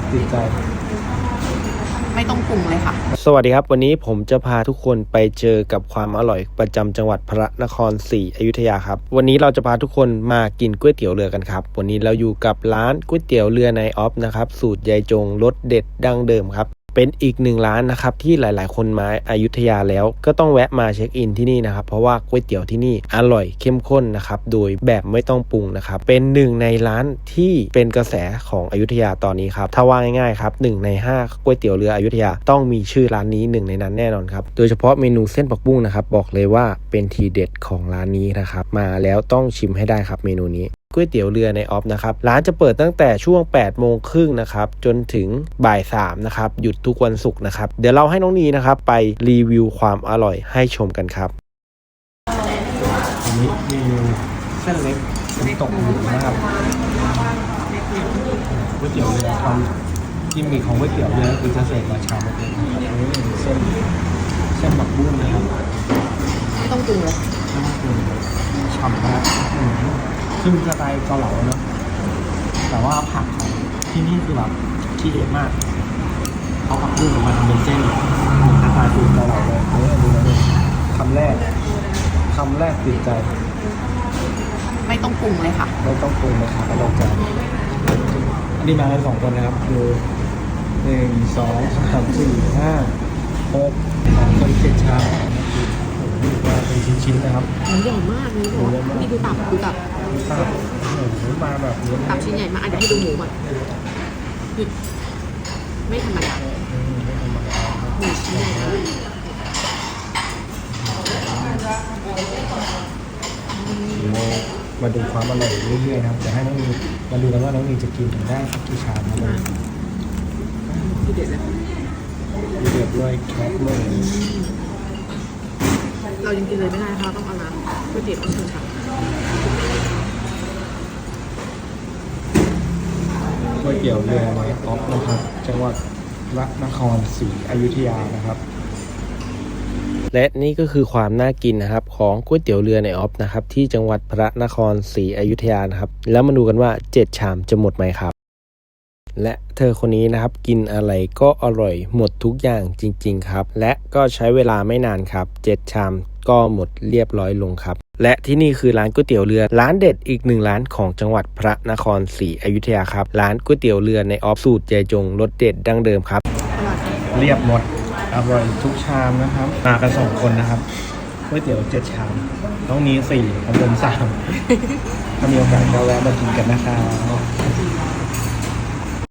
กติดใจ ไม่ต้องปรุงเลยค่ะ สวัสดีครับ วันนี้ผมจะพาทุกคนไปเจอกับความอร่อยประจำจังหวัดพระนครศรีอยุธยาครับ วันนี้เราจะพาทุกคนมากินก๋วยเตี๋ยวเรือกันครับ วันนี้เราอยู่กับร้านก๋วยเตี๋ยวเรือในออฟนะครับ สูตรยายจงรสเด็ดดั้งเดิมครับ เป็นอีกหนึ่งร้านนะครับที่หลาย ๆ คนมาอายุทยาแล้ว ก็ต้องแวะมาเช็คอินที่นี่นะครับ เพราะว่าก๋วยเตี๋ยวที่นี่อร่อยเข้มข้นนะครับ โดยแบบไม่ต้องปรุงนะครับ เป็นหนึ่งในร้านที่เป็นกระแสของอยุธยาตอนนี้ครับ ถ้าว่าง่ายๆครับหนึ่งในห้าก๋วยเตี๋ยวเรืออยุธยาต้องมีชื่อร้านนี้หนึ่งในนั้นแน่นอนครับ โดยเฉพาะเมนูเส้นผักบุ้งนะครับ บอกเลยว่าเป็นทีเด็ดของร้านนี้นะครับ มาแล้วต้องชิมให้ได้ครับเมนูนี้ ก๋วยเตี๋ยวเรือในออฟนะครับร้านจะเปิดตั้งแต่ช่วง 8 โมงครึ่งนะครับจนถึงบ่าย3นะครับหยุดทุกวันศุกร์นะครับเดี๋ยวเราให้น้องนีนะครับไปรีวิวความอร่อยให้ชมกันครับอันนี้เมนูเส้นเล็กน้ำตกหมูนะครับก๋วยเตี๋ยวเรือความกิมมิคของก๋วยเตี๋ยวเรือคือจะเสิร์ฟมาชามเล็กๆนะครับอันนี้เป็นเส้นเส้นบักบุ้งนะครับไม่ต้องปรุงเลยน้ำมันฉ่ำมากอืม ซึ่งสไตล์เกาเหลาเนอะแต่ว่าผักของที่นี่คือแบบทีเด็ดมากเขาผักบุ้งมาทำเป็นเส้นเหมือนสไตล์สูตรเกาเหลาเลยเออดูนะเนี่ยคำแรกคำแรกติดใจไม่ต้องปรุงเลยค่ะ ไม่ต้องปรุงนะครับเราจะอันนี้มากันสองคนนะครับคือหนึ่งสองสามสี่ห้าหกสองคนเจ็ดชามโอ้โหมา เป็นชิ้นๆนะครับมันใหญ่มากเลยโอ้โหนี่ดูตับดูตับตับโอ้โหมาแบบนี้ตับชิ้นใหญ่มากอะเดี๋ยวให้ดูหมูก่อนนี่ไม่ธรรมดาอืมไม่ธรรมดาครับหมูชิ้นใหญ่มากเดี๋ยวมาดูความอร่อยเรื่อยๆนะครับเดี๋ยวให้น้องนีมาดูกันว่าน้องนีจะกินถึงได้สักกี่ชามครับทีเด็ดเลยมีเดือดด้วยแคปเลย เรายังกินเลยไม่ได้เราะต้องเอาน้ำก๋วยเตี๋ยวต้องเชิญค่ะก๋วยเตี๋ยวเรือในออฟนะครับ จังหวัดพระนครศรีอยุธยานะครับ และนี่ก็คือความน่ากินนะครับ ของก๋วยเตี๋ยวเรือในออฟนะครับ ที่จังหวัดพระนครศรีอยุธยานะครับ แล้วมาดูกันว่า 7 ชามจะหมดไหมครับ และเธอคนนี้นะครับกินอะไรก็อร่อยหมดทุกอย่างจริง ๆ ครับ และก็ใช้เวลาไม่นานครับ 7 ชาม ก็หมดเรียบร้อยลงครับ และที่นี่คือร้านก๋วยเตี๋ยวเรือร้านเด็ดอีกหนึ่งร้านของจังหวัดพระนครศรีอยุธยาครับ ร้านก๋วยเตี๋ยวเรือในออฟสูตรยายจงรสเด็ดดั้งเดิมครับอร่อยค่ะเรียบหมดอร่อยทุกชามนะครับ มากันสองคนนะครับก๋วยเตี๋ยวเจ็ดชามต้องมีสี่ของผมสามถ้ามีโอกาสก็แวะมากินกันนะครับ